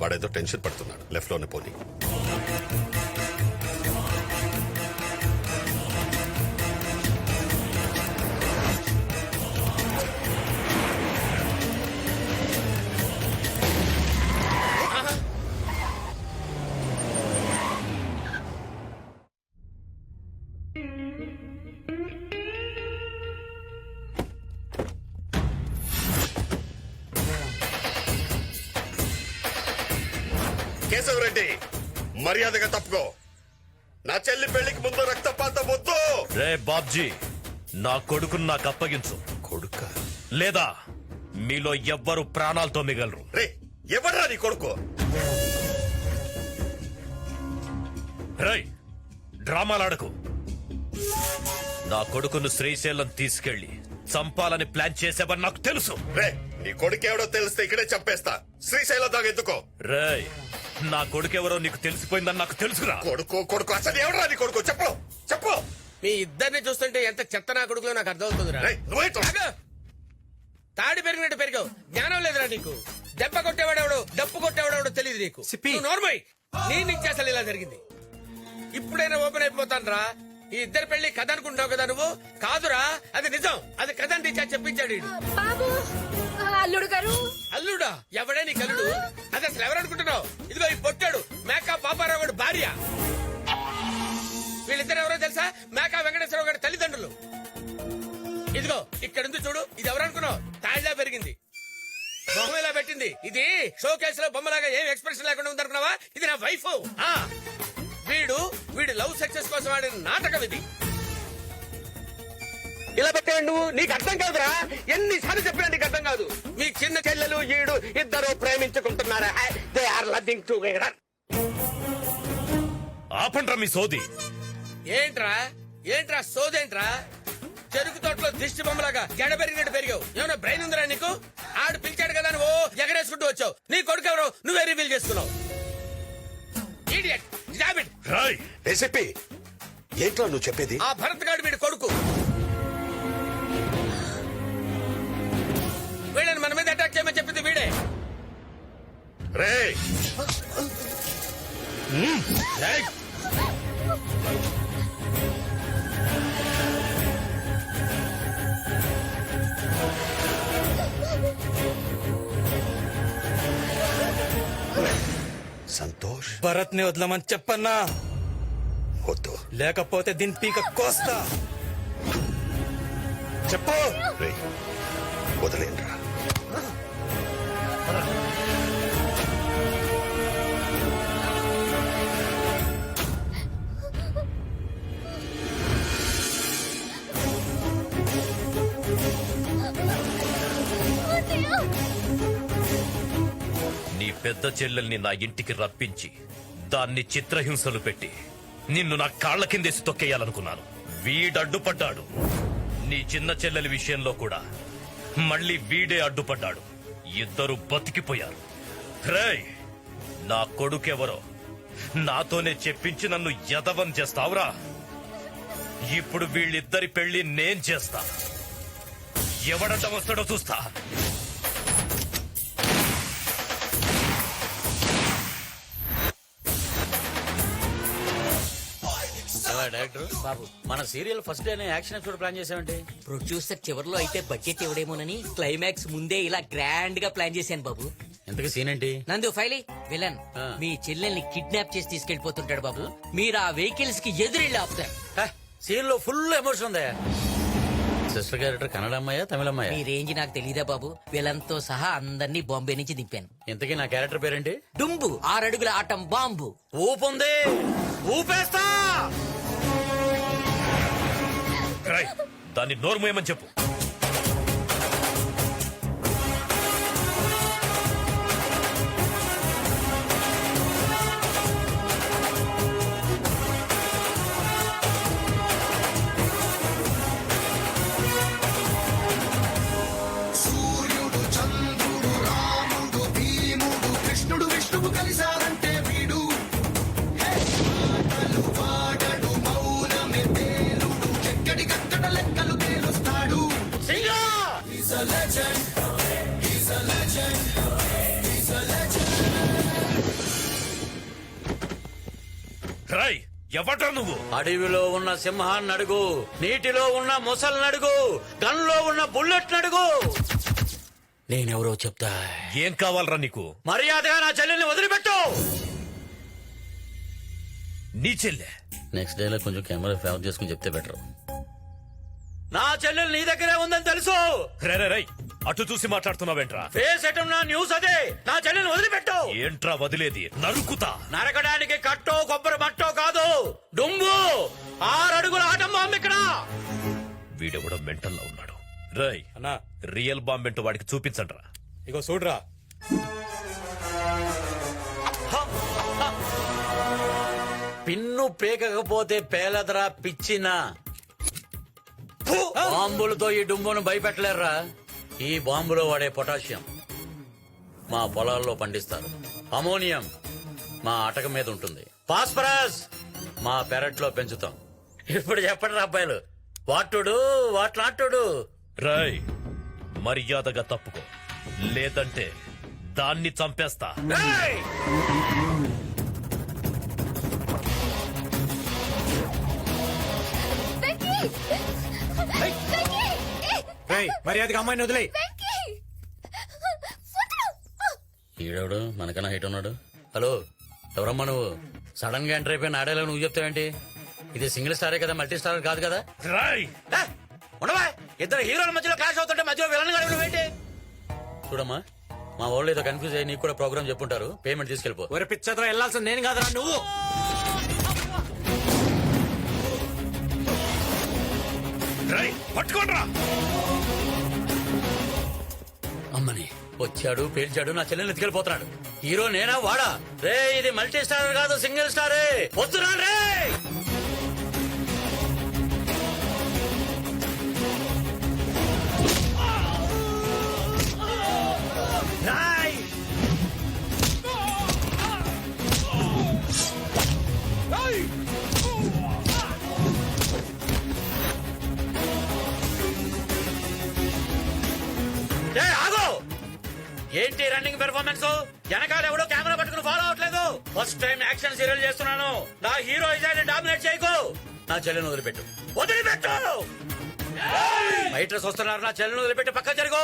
వాడేదో టెన్షన్ పడుతున్నాడు. లెఫ్ట్లోనే పోనీ. కేశవరెడ్డి మర్యాదగా తప్పుకో. నా చెల్లి పెళ్ళికి ముందు రక్తపాతం వద్దు. రే బాబ్జీ నా కొడుకును నాకు అప్పగించు. కొడుక? లేదా మీలో ఎవ్వరు ప్రాణాలతో మిగలరు. రే ఎవడ్రా నీ కొడుకు? రై డ్రామాలాడకు నా కొడుకును శ్రీశైలం తీసుకెళ్ళి చంపాలని ప్లాన్ చేసేవని నాకు తెలుసు. రే నీ కొడుకు ఎవడో తెలిస్తే ఇక్కడే చంపేస్తా. శ్రీశైలం దాకా ఎందుకో రేయ్ నా కొడుకెవరో నీకు తెలిసిపోయిందని నాకు తెలుసురా. కొడుకు కొడుకు అసలు ఎవడరా నీ కొడుకు? చెప్పు చెప్పు. మీ ఇద్దరిని చూస్తుంటే ఎంత చెత్త నా కొడుకులో నాకు అర్థమవుతుందిరా. తాడి పెరిగినట్టు పెరిగావు. జ్ఞానం లేదురా నీకు. దెబ్బ కొట్టేవాడెవడు డప్పు కొట్టేవాడెవడో తెలియదు నీకు. నువ్వు నోర్మోయ్ నీ నుంచి అసలు ఇలా జరిగింది. ఇప్పుడైనా ఓపెన్ అయిపోతాను రా ఈ ఇద్దరు పెళ్ళి కథ అనుకుంటావు కదా నువ్వు? కాదురా అది నిజం. అది కథ అని చెప్పించాడు అల్లుడు గారు. అల్లుడా? ఎవడే నీ కల్లుడు అది అసలు ఎవరనుకుంటున్నావు ఇదిగో ఈ పొట్టాడు మేకా పాపారావు గారు భార్య. వీళ్ళిద్దరు ఎవరో తెలుసా? మేకా వెంకటేశ్వరరావు గారి తల్లిదండ్రులు. ఇదిగో ఇక్కడ ఉంది చూడు ఇది ఎవరనుకున్నావు తాళ్ళ పెరిగింది. బొమ్మ ఇలా పెట్టింది. ఇది షో కేసులో బొమ్మలాగా ఏం ఎక్స్ప్రెషన్ లేకుండా ఉందనుకున్నావా? ఇది నా వైఫ్. ఆ. వీడు వీడు లవ్ సక్సెస్ కోసం ఆడిన నాటకం ఇది. ఇలా పెట్టాడు నువ్వు. నీకు అర్థం కాదురా. ఎన్నిసార్లు చెప్పినా నీకు అర్థం కాదు. మీ చిన్న చెల్లెలు ఈడు ఇద్దరు ప్రేమించుకుంటున్నారా? They are loving together. ఆపండ్రా మీ సోది. ఏంట్రా? ఏంట్రా సోదేంట్రా చెరుకు తోటలో దిష్టి బొమ్మలాగా జడ పెరిగినట్టు పెరిగావు. ఏమైనా బ్రెయిన్ ఉందిరా నీకు? ఆడు పిలిచాడు కదా నువ్వు ఎగరేసుకుంటూ వచ్చావు. నీ కొడుకు ఎవరో? నువ్వే రివీల్ చేసుకున్నావు. It. రాయ్. ఏసీపీ ఏంట్రా నువ్వు చెప్పేది? ఆ భరత్ గాడు వీడి కొడుకు. అటాక్ చేయమని చెప్పింది వీడే. రే సంతోష్. భరత్ని వదలమని చెప్పన్నా. వద్దు. లేకపోతే దీని పీక కోస్తా. చెప్పు. రే. పెద్ద చెల్లెల్ని నా ఇంటికి రప్పించి దాన్ని చిత్రహింసలు పెట్టి నిన్ను నా కాళ్ళ కిందేసి తొక్కేయాలనుకున్నాను. వీడడ్డుపడ్డాడు. నీ చిన్న చెల్లెలి విషయంలో కూడా మళ్ళీ వీడే అడ్డుపడ్డాడు. ఇద్దరు బతికిపోయారు. రే నా కొడుకెవరో? నాతోనే చెప్పించి నన్ను యదవం చేస్తావురా? ఇప్పుడు వీళ్ళిద్దరి పెళ్ళి నేను చేస్తా. ఎవడట వస్తాడో చూస్తా. డైరెక్టర్ బాబు మన సీరియల్ ఫస్ట్ డేనే యాక్షన్ ఎపిసోడ్ ప్లాన్ చేసామంటే ప్రొడ్యూసర్ చివరిలో అయితే బడ్జెట్ ఇవ్వడేమోనని క్లైమాక్స్ ముందే ఇలా గ్రాండ్గా ప్లాన్ చేశాను బాబు. ఎంతకి సీన్ ఏంటి? నందు ఫైలీ విలన్. మీ చెల్లెల్ని కిడ్నాప్ చేసి తీసుకెళ్ళిపోతుంటాడు బాబు. మీరు ఆ వెహికల్స్కి ఎదురెళ్ళి ఆపుతారు. సీన్లో ఫుల్ ఎమోషన్ ఉందా. సిస్టర్ క్యారెక్టర్ కన్నడ అమ్మాయా తమిళ అమ్మాయా మీ రేంజ్ నాకు తెలీదా బాబు. విలన్తో సహా అందరినీ బాంబే నుంచి దింపాను. ఇంతకీ నా క్యారెక్టర్ పేరేంటి? డుంబు ఆరడుగుల ఆటం బాంబు. ఊపుంది. ఊపేస్తా! రేయ్, దాన్ని నోర్మోయమని చెప్పు. ఎవడ్రా నువ్వు? అడవిలో ఉన్న సింహాన్ని అడుగు నీటిలో ఉన్న మొసల్ని అడుగు గన్లో ఉన్న బుల్లెట్ అడుగు. నేనెవరో చెప్తా. ఏం కావాలరా నీకు? మర్యాదగా నా చెల్లెల్ని వదిలిపెట్టు! నీ చెల్లె? నెక్స్ట్ డే లో కొంచెం కెమెరా ఫేవర్ చేసుకుని చెప్తే బెటర్. నా చెల్లెలు నీ దగ్గరే ఉందని తెలుసు! రే అటు చూసి మాట్లాడుతున్నావేంట్రా? ఫేస్ ఎటం నా న్యూస్ అదే. నా చెల్లెల్ని వదిలిపెట్టు. ఏంట్రా వదిలేది? నరుకుతా. నరకడానికి కట్టో కొబ్బరి మట్టో కాదు. డుంబు. ఆరు అడుగుల ఆటం బాంబు ఇక్కడ. వీడెవడో మెంటల్లో ఉన్నాడు. రై అన్నా. రియల్ బాంబ్ ఏంటో వాడికి చూపించండ్రా. ఇగో చూడరా. పిన్ను పేకకపోతే పేలదరా పిచ్చిన. బాంబులతో ఈ డుంబును భయపెట్టలేరురా. ఈ బాంబులో వాడే పొటాషియం మా పొలాల్లో పండిస్తారు. అమోనియం మా అటక మీద ఉంటుంది. ఫాస్ఫరస్ మా పెరట్లో పెంచుతాం. ఇప్పుడు చెప్పండి అబ్బాయిలు. వాటుడు వాట్లాటుడు రై మర్యాదగా తప్పుకో. లేదంటే దాన్ని చంపేస్తా. రేయ్ మర్యాదగా అమ్మాయిని వదిలే వెంకీ! ఈడెవడు? మనకన్నా హైట్ ఉన్నాడు. హలో ఎవరమ్మా నువ్వు? సడన్గా ఎంటర్ అయిపోయిన ఆడేలా నువ్వు చెప్తావేంటి? ఇది సింగిల్ స్టారే కదా మల్టీ స్టార్ కాదు కదా? ఉండవా? ఇద్దరు హీరోల మధ్యలో క్లాష్ అవుతుంటే మధ్యలో విలన్ గాడు నువ్వేంటి చూడమ్మా మా వాళ్ళు ఏదో కన్ఫ్యూజ్ అయ్యి నీకు కూడా ప్రోగ్రామ్ చెప్పుంటారు. పేమెంట్ తీసుకెళ్ళిపో. ఒరే పిచ్చతో వెళ్ళాల్సింది నేను కాదురా నువ్వు! అమ్మని వచ్చాడు పేల్చాడు నా చెల్లెని ఎత్తుకెళ్ళిపోతున్నాడు. హీరో నేనా వాడా? రే ఇది మల్టీ స్టార్ కాదు సింగిల్ స్టారే. వస్తున్నాను రే ఏ ఆగు! ఏంటి రన్నింగ్ పెర్ఫార్మెన్స్? వెనకాల ఎవడో కెమెరా పట్టుకుని ఫాలో అవట్లేదు ఫస్ట్ టైం యాక్షన్ సీరియల్ చేస్తున్నాను. నా హీరో ఇజాన్ని డామినేట్ చేయకు. నా చెల్లెని వదిలిపెట్టు. వదిలిపెట్టు! ఫైటర్స్ వస్తున్నారు నా చెల్లెని వదిలిపెట్టి పక్క జరుగు.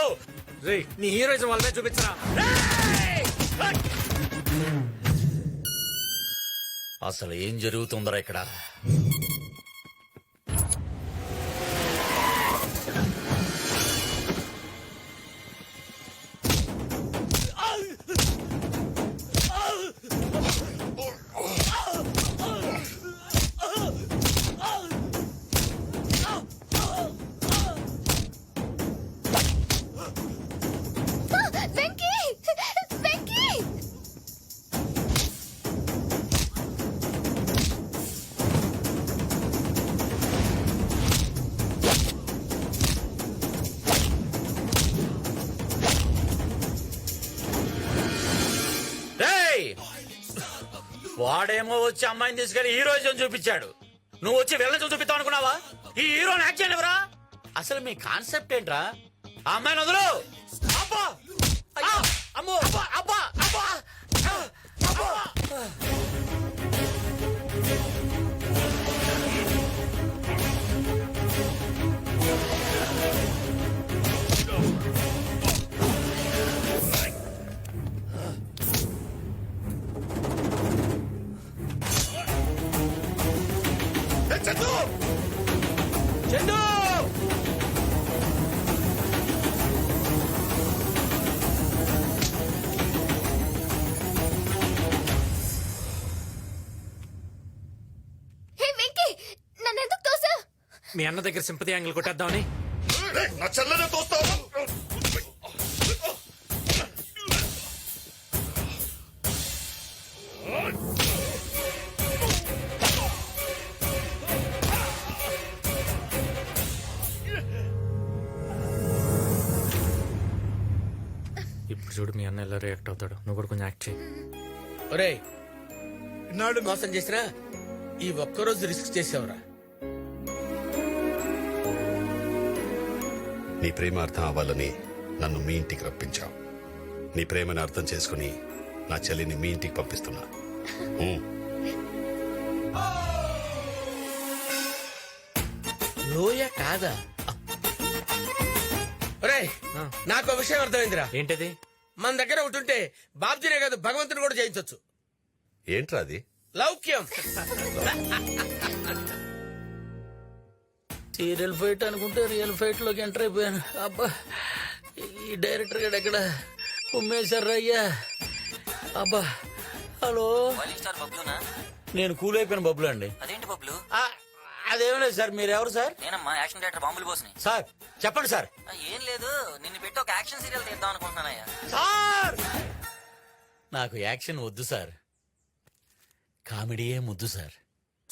రే నీ హీరోయిజం వల్లనే చూపించరా? అసలు ఏం జరుగుతుందరా ఇక్కడ? వాడేమో వచ్చి అమ్మాయిని తీసుకెళ్ళి హీరోయిజం చూపించాడు నువ్వు వచ్చి వెళ్ళని చూపిస్తావు అనుకున్నావా ఈ హీరోని యాక్ట్ చేయలేవరా అసలు మీ కాన్సెప్ట్ ఏంట్రా ఆ అమ్మాయిని వదులు అబ్బా! అమ్మో! అబ్బా! అబ్బా! అబ్బా! అబ్బా! మీ అన్న దగ్గర సింపతి యాంగిల్ కొట్టేద్దామని. నా చెల్లెనే తోస్తావు. ఇప్పుడు చూడు మీ అన్న ఎలా రియాక్ట్ అవుతాడు. నువ్వు కూడా కొంచెం యాక్ట్ చేయి. ఒరేయ్ ఇన్నాళ్ళు మోసం చేసినా ఈ ఒక్కరోజు రిస్క్ చేసావురా? నీ ప్రేమ అర్థం అవ్వాలని నన్ను మీ ఇంటికి రప్పించావు. నీ ప్రేమను అర్థం చేసుకుని నా చెల్లిని మీ ఇంటికి పంపిస్తున్నా. లోయ కాదా? నాకు విషయం అర్థమైందిరా. ఏంటది? మన దగ్గర ఒకటి ఉంటే బాబ్జీనే కాదు భగవంతుని కూడా జయించవచ్చు ఏంట్రా అది? లౌక్యం. సీరియల్ ఫైట్ అనుకుంటే రియల్ ఫైట్లోకి ఎంటర్ అయిపోయాను. అబ్బా ఈ డైరెక్టర్ గడు ఎక్కడ? ఉమ్మేశారు అయ్యా. అబ్బా హలో. నేను కూల్ అయిపోయిన బబ్బులు అండి. అదేంటి బబ్లు? ఆ, అదేం లేదు సార్ మీరు ఎవరు సార్? నేనమ్మా యాక్షన్ డైరెక్టర్ బాంబులు పోసినాయి. సార్ చెప్పండి సార్. ఏం లేదు నిన్ను పెట్టి ఒక యాక్షన్ సీరియల్ తీద్దాం అనుకుంటున్నానయ్యా. సార్! నాకు యాక్షన్ వద్దు సార్. కామెడీయే ముద్దు సార్.